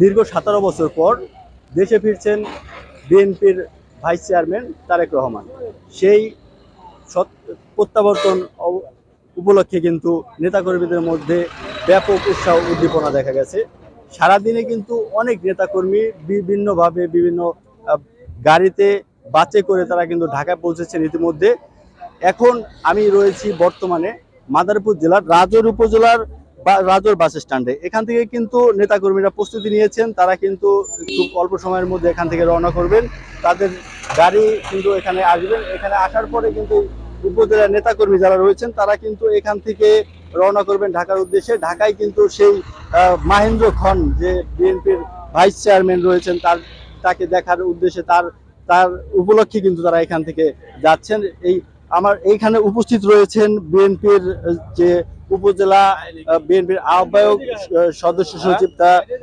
দীর্ঘ সতেরো বছর পর দেশে ফিরছেন বিএনপির ভাইস চেয়ারম্যান তারেক রহমান। সেই প্রত্যাবর্তন উপলক্ষে কিন্তু নেতাকর্মীদের মধ্যে ব্যাপক উৎসাহ উদ্দীপনা দেখা গেছে। সারাদিনে কিন্তু অনেক নেতাকর্মী বিভিন্নভাবে বিভিন্ন গাড়িতে, বাসে করে তারা কিন্তু ঢাকায় পৌঁছেছেন ইতিমধ্যে। এখন আমি রয়েছি বর্তমানে মাদারীপুর জেলার রাজর উপজেলার রাজৌর বাস স্ট্যান্ডে। এখান থেকে কিন্তু নেতাকর্মীরা প্রস্তুতি নিয়েছেন, তারা কিন্তু খুব অল্প সময়ের মধ্যে এখান থেকে রওনা করবেন। তাদের গাড়ি কিন্তু এখানে আসবেন। এখানে আসার পরে কিন্তু উপজেলার নেতাকর্মী যারা রয়েছেন, তারা কিন্তু এখান থেকে রওনা করবেন ঢাকার উদ্দেশ্যে। ঢাকায় কিন্তু সেই মাহেন্দ্র খন যে বিএনপির ভাইস চেয়ারম্যান রয়েছেন, তার, তাকে দেখার উদ্দেশ্যে তার তার উপলক্ষে কিন্তু তারা এখান থেকে যাচ্ছেন। এই, আমার এইখানে উপস্থিত রয়েছেন বিএনপির যে উপজেলা বিএনপির আহ্বায়ক সদস্য সচিব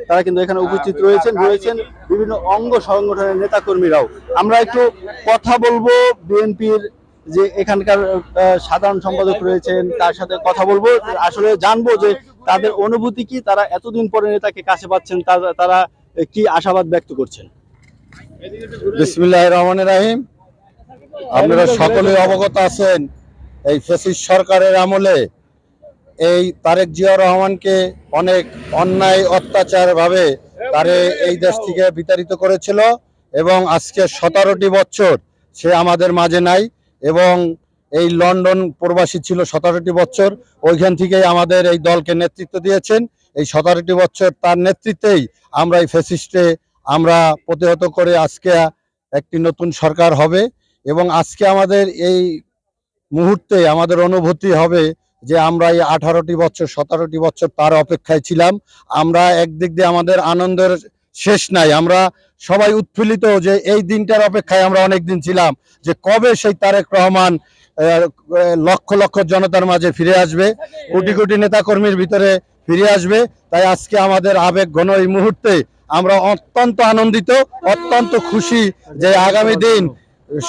তারা কিন্তু এখানে উপস্থিত রয়েছেন রয়েছেন বিভিন্ন অঙ্গ সংগঠনের নেতাকর্মীরাও। আমরা একটু কথা বলব বিএনপির যে এখানকার সাধারণ সম্পাদক রয়েছেন, তার সাথে কথা বলব। আসলে জানব যে তাদের অনুভূতি কি, তারা এতদিন পরে নেতাকে কাছে পাচ্ছেন তারা- কি আশাবাদ ব্যক্ত করছেন? আপনারা সকলে অবগত আছেন, এই ফেসিস সরকারের আমলে এই তারেক জিয়া রহমানকে অনেক অন্যায় অত্যাচার ভাবে তারে এই দেশ থেকে বিতাড়িত করেছিল এবং আজকে সতেরোটি বছর সে আমাদের মাঝে নাই এবং এই লন্ডন প্রবাসী ছিল সতেরোটি বছর। ওইখান থেকেই আমাদের এই দলকে নেতৃত্ব দিয়েছেন। এই সতেরোটি বছর তার নেতৃত্বেই আমরা এই ফেসিস্টে আমরা প্রতিহত করে আজকে একটি নতুন সরকার হবে এবং আজকে আমাদের এই মুহূর্তে আমাদের অনুভূতি হবে যে আমরা এই আঠারোটি বছর, সতেরোটি বছর তার অপেক্ষায় ছিলাম। আমরা একদিক দিয়ে আমাদের আনন্দের শেষ নাই। আমরা সবাই উৎফুল্লিত যে এই দিনটার অপেক্ষায় আমরা অনেক দিন ছিলাম, যে কবে সেই তারেক রহমান লক্ষ লক্ষ জনতার মাঝে ফিরে আসবে। কোটি কোটি নেতাকর্মীর ভিতরে ফিরে আসবে। তাই আজকে আমাদের আবেগ ঘন এই মুহূর্তে আমরা অত্যন্ত আনন্দিত, অত্যন্ত খুশি যে আগামী দিন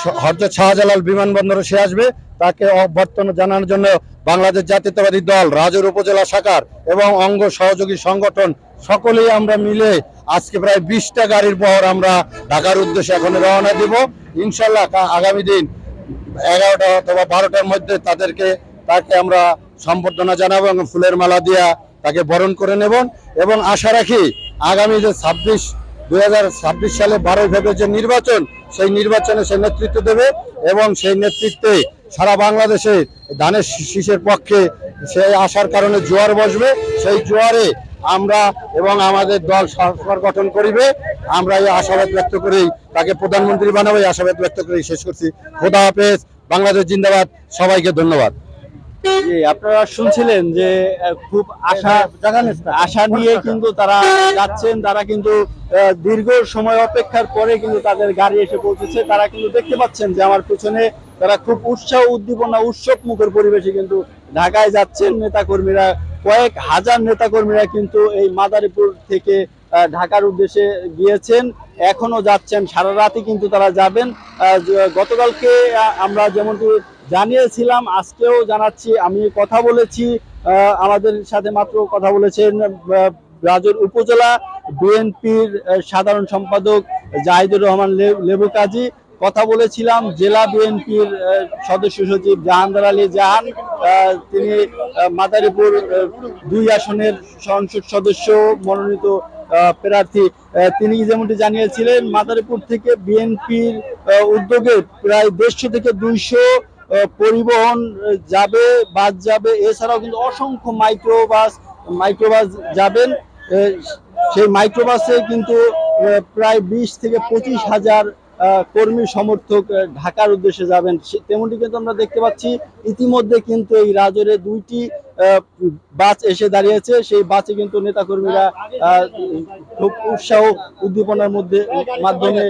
স- শাহজালাল বিমানবন্দরে সে আসবে। তাকে অভ্যর্থনা জানানোর জন্য বাংলাদেশ জাতীয়তাবাদী দল, রাজুর উপজেলা শাখার এবং অঙ্গ সহযোগী সংগঠন সকলেই আমরা মিলে আজকে প্রায় বিশটা গাড়ির পর আমরা ঢাকার উদ্দেশ্যে এখন রওনা দিব। ইনশাল্লাহ আগামী দিন এগারোটা অথবা বারোটার মধ্যে তাদেরকে, তাকে আমরা সম্বর্ধনা জানাব এবং ফুলের মালা দিয়া তাকে বরণ করে নেব। এবং আশা রাখি আগামী যে ছাব্বিশ দুই হাজার ছাব্বিশ সালে বারোই ফেব্রুয়ারি যে নির্বাচন, সেই নির্বাচনে সে নেতৃত্ব দেবে এবং সেই নেতৃত্বে সারা বাংলাদেশে ধানের শীষের পক্ষে সে আসার কারণে জোয়ার বসবে। সেই জোয়ারে আমরা এবং আমাদের দল সরকার গঠন করিবে। আমরা এই আশাবাদ ব্যক্ত করেই তাকে প্রধানমন্ত্রী বানাবো, এই আশাবাদ ব্যক্ত করেই শেষ করছি। খোদা হাফেজ। বাংলাদেশ জিন্দাবাদ। সবাইকে ধন্যবাদ। জি, আপনারা শুনছিলেন যে খুব আশা আশা নিয়ে কিন্তু তারা যাচ্ছেন। তারা কিন্তু দীর্ঘ সময় অপেক্ষার পরে কিন্তু তাদের গাড়ি এসে পৌঁছেছে। তারা কিন্তু দেখতে পাচ্ছেন যে আমার পিছনে তারা খুব উৎসাহ, উদ্দীপনা উৎসব মুখের পরিবেশে কিন্তু ঢাকায় যাচ্ছেন। নেতাকর্মীরা, কয়েক হাজার নেতাকর্মীরা কিন্তু এই মাদারীপুর থেকে ঢাকার উদ্দেশ্যে গিয়েছেন। এখনও যাচ্ছেন, সারা রাতই কিন্তু তারা যাবেন। গতকালকে আমরা যেমনটি জানিয়েছিলাম, আজকেও জানাচ্ছি, আমি কথা বলেছি আমাদের সাথে মাত্র কথা বলেছেন রাজুর উপজেলা বিএনপির সাধারণ সম্পাদক জাহিদুর রহমান লেবু কাজী কথা বলেছিলাম, জেলা বিএনপির সদস্য সচিব জাহানদার আলী জাহান তিনি মাদারীপুর দুই আসনের সংসদ সদস্য, মনোনীত প্রার্থী। তিনি যেমনটি জানিয়েছিলেন, মাদারীপুর থেকে বিএনপির উদ্যোগে প্রায় দেড়শো থেকে দুইশো পরিবহন যাবে, বাস যাবে, এছাড়াও কিন্তু অসংখ্য মাইক্রো বাস মাইক্রো বাস যাবেন সেই মাইক্রোবাসে কিন্তু প্রায় বিশ থেকে পঁচিশ হাজার কর্মী সমর্থক ঢাকার উদ্দেশ্যে যাবেন। তেমনটি কিন্তু আমরা দেখতে পাচ্ছি, ইতিমধ্যে কিন্তু এই রাজরে দুইটি বাস এসে দাঁড়িয়েছে। সেই বাসে কিন্তু নেতাকর্মীরা খুব উৎসাহ উদ্দীপনার মধ্যে, মাধ্যমে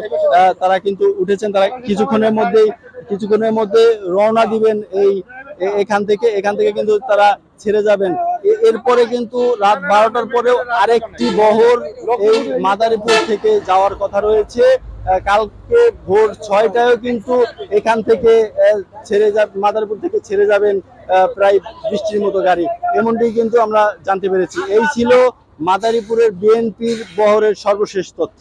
তারা কিন্তু উঠেছেন। তারা কিছুক্ষণের মধ্যেই কিছুক্ষণের মধ্যে রওনা দিবেন এই এখান থেকে এখান থেকে কিন্তু তারা ছেড়ে যাবেন। এরপরে কিন্তু রাত বারোটার পরেও আরেকটি বহর এই মাদারীপুর থেকে যাওয়ার কথা রয়েছে। কালকে ভোর ছয়টায়ও কিন্তু এখান থেকে ছেড়ে যা, মাদারীপুর থেকে ছেড়ে যাবেন প্রায় বৃষ্টির মতো গাড়ি। এমনটি কিন্তু আমরা জানতে পেরেছি। এই ছিল মাদারীপুরের বিএনপির বহরের সর্বশেষ তথ্য।